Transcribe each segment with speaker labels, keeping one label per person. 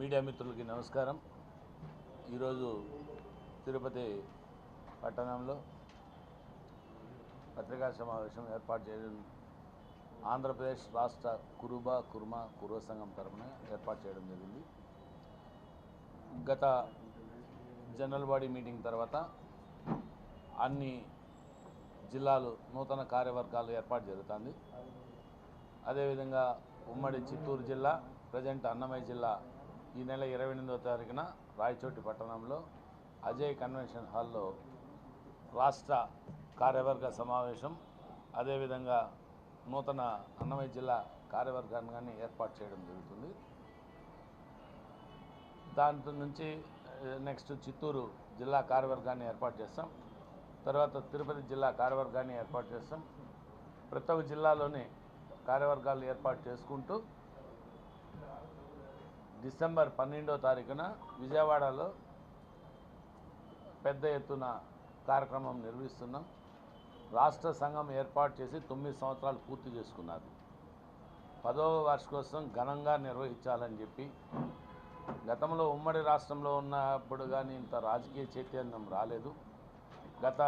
Speaker 1: Media మిత్రులకి నమస్కారం. ఈరోజు తిరుపతి పట్టణంలో పత్రికా సమావేశం ఏర్పాటు చేయడం ఆంధ్రప్రదేశ్ రాష్ట్ర కురుబ కుర్మ కురువ సంఘం తరఫున ఏర్పాటు చేయడం జరిగింది. గత జనరల్ బాడీ మీటింగ్ తర్వాత అన్ని జిల్లాలు నూతన కార్యవర్గాలు ఏర్పాటు జరుగుతుంది. అదేవిధంగా ఉమ్మడి చిత్తూరు జిల్లా ప్రజెంట్ అన్నమయ్య జిల్లా ఈ నెల ఇరవై ఎనిమిదో తారీఖున రాయచోటి పట్టణంలో అజయ్ కన్వెన్షన్ హాల్లో రాష్ట్ర కార్యవర్గ సమావేశం అదేవిధంగా నూతన అన్నమయ్య జిల్లా కార్యవర్గాన్ని ఏర్పాటు చేయడం జరుగుతుంది. దాంతో నుంచి నెక్స్ట్ చిత్తూరు జిల్లా కార్యవర్గాన్ని ఏర్పాటు చేస్తాం. తర్వాత తిరుపతి జిల్లా కార్యవర్గాన్ని ఏర్పాటు చేస్తాం. ప్రతి ఒక్క జిల్లాలోని కార్యవర్గాలు ఏర్పాటు చేసుకుంటూ డిసెంబర్ పన్నెండో తారీఖున విజయవాడలో పెద్ద ఎత్తున కార్యక్రమం నిర్వహిస్తున్నాం. రాష్ట్ర సంఘం ఏర్పాటు చేసి తొమ్మిది సంవత్సరాలు పూర్తి చేసుకున్నారు పదవ వార్షికోత్సవం ఘనంగా నిర్వహించాలని చెప్పి గతంలో ఉమ్మడి రాష్ట్రంలో ఉన్నప్పుడు కానీ ఇంత రాజకీయ చైతన్యం రాలేదు. గత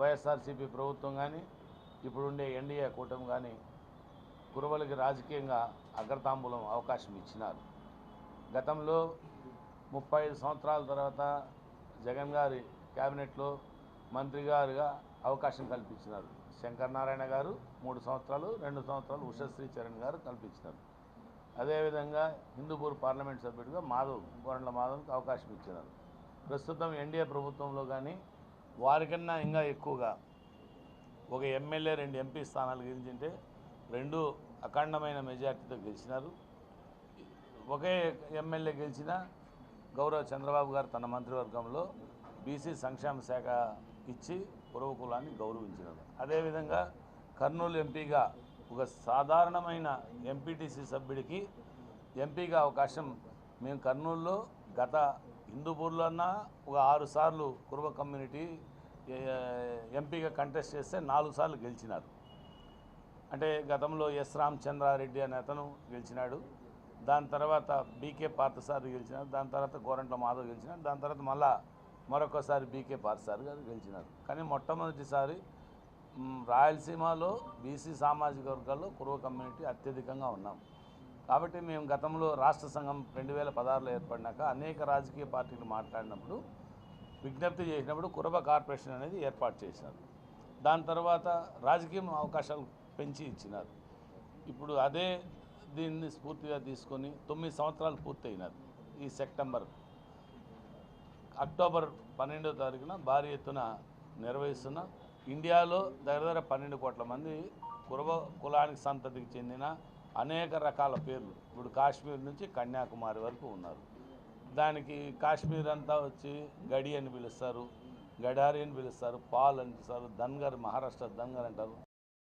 Speaker 1: వైఎస్ఆర్సీపీ ప్రభుత్వం కానీ ఇప్పుడుండే ఎన్డీఏ కూటమి కానీ కురవలకి రాజకీయంగా అగ్రతాంబూలం అవకాశం ఇచ్చినారు. గతంలో ముప్పై ఐదు సంవత్సరాల తర్వాత జగన్ గారి క్యాబినెట్లో మంత్రి గారుగా అవకాశం కల్పించినారు. శంకర్ నారాయణ గారు మూడు సంవత్సరాలు రెండు సంవత్సరాలు ఉషశ్రీ చరణ్ గారు కల్పించినారు. అదేవిధంగా హిందూపూర్ పార్లమెంట్ సభ్యుడిగా మాధవ్ గోరండ్ల మాధవ్కి అవకాశం ఇచ్చినారు. ప్రస్తుతం ఎన్డీఏ ప్రభుత్వంలో కానీ వారికన్నా ఇంకా ఎక్కువగా ఒక ఎమ్మెల్యే రెండు ఎంపీ స్థానాలు గెలిచింటే రెండు అఖండమైన మెజార్టీతో గెలిచినారు. ఒకే ఎమ్మెల్యే గెలిచిన గౌరవ చంద్రబాబు గారు తన మంత్రివర్గంలో బీసీ సంక్షేమ శాఖ ఇచ్చి పురవకులాన్ని గౌరవించినారు. అదేవిధంగా కర్నూలు ఎంపీగా ఒక సాధారణమైన ఎంపీటీసీ సభ్యుడికి ఎంపీగా అవకాశం మేము కర్నూలులో గత హిందూపూర్లో అన్నా ఒక ఆరు సార్లు కుర్వ కమ్యూనిటీ ఎంపీగా కంటెస్ట్ చేస్తే నాలుగు సార్లు గెలిచినారు. అంటే గతంలో ఎస్ రామచంద్రారెడ్డి అనే అతను గెలిచినాడు. దాని తర్వాత బీకే పార్థసారి గెలిచినారు దాని తర్వాత గోరంట్ల మాధవ్ గెలిచినారు దాని తర్వాత మళ్ళా మరొకసారి బీకే పార్థసారి గారు గెలిచినారు. కానీ మొట్టమొదటిసారి రాయలసీమలో బీసీ సామాజిక వర్గాల్లో కురువ కమ్యూనిటీ అత్యధికంగా ఉన్నాం. కాబట్టి మేము గతంలో రాష్ట్ర సంఘం రెండు వేల పదహారులో ఏర్పడినాక అనేక రాజకీయ పార్టీలు మాట్లాడినప్పుడు విజ్ఞప్తి చేసినప్పుడు కురవ కార్పొరేషన్ అనేది ఏర్పాటు చేశారు. దాని తర్వాత రాజకీయ అవకాశాలు పెంచి ఇచ్చినారు. ఇప్పుడు అదే దీన్ని స్ఫూర్తిగా తీసుకొని తొమ్మిది సంవత్సరాలు పూర్తయినారు ఈ సెప్టెంబర్. అక్టోబర్ పన్నెండో తారీఖున భారీ ఎత్తున నిర్వహిస్తున్న ఇండియాలో దగ్గర పన్నెండు కోట్ల మంది కురవ కులానికి సంతతికి చెందిన అనేక రకాల పేర్లు. ఇప్పుడు కాశ్మీర్ నుంచి కన్యాకుమారి వరకు ఉన్నారు. దానికి కాశ్మీర్ అంతా వచ్చి గడి అని పిలుస్తారు గడారి అని పిలుస్తారు పాల్ అని పిలుస్తారు ధన్గర్ మహారాష్ట్ర ధన్గర్ అంటారు.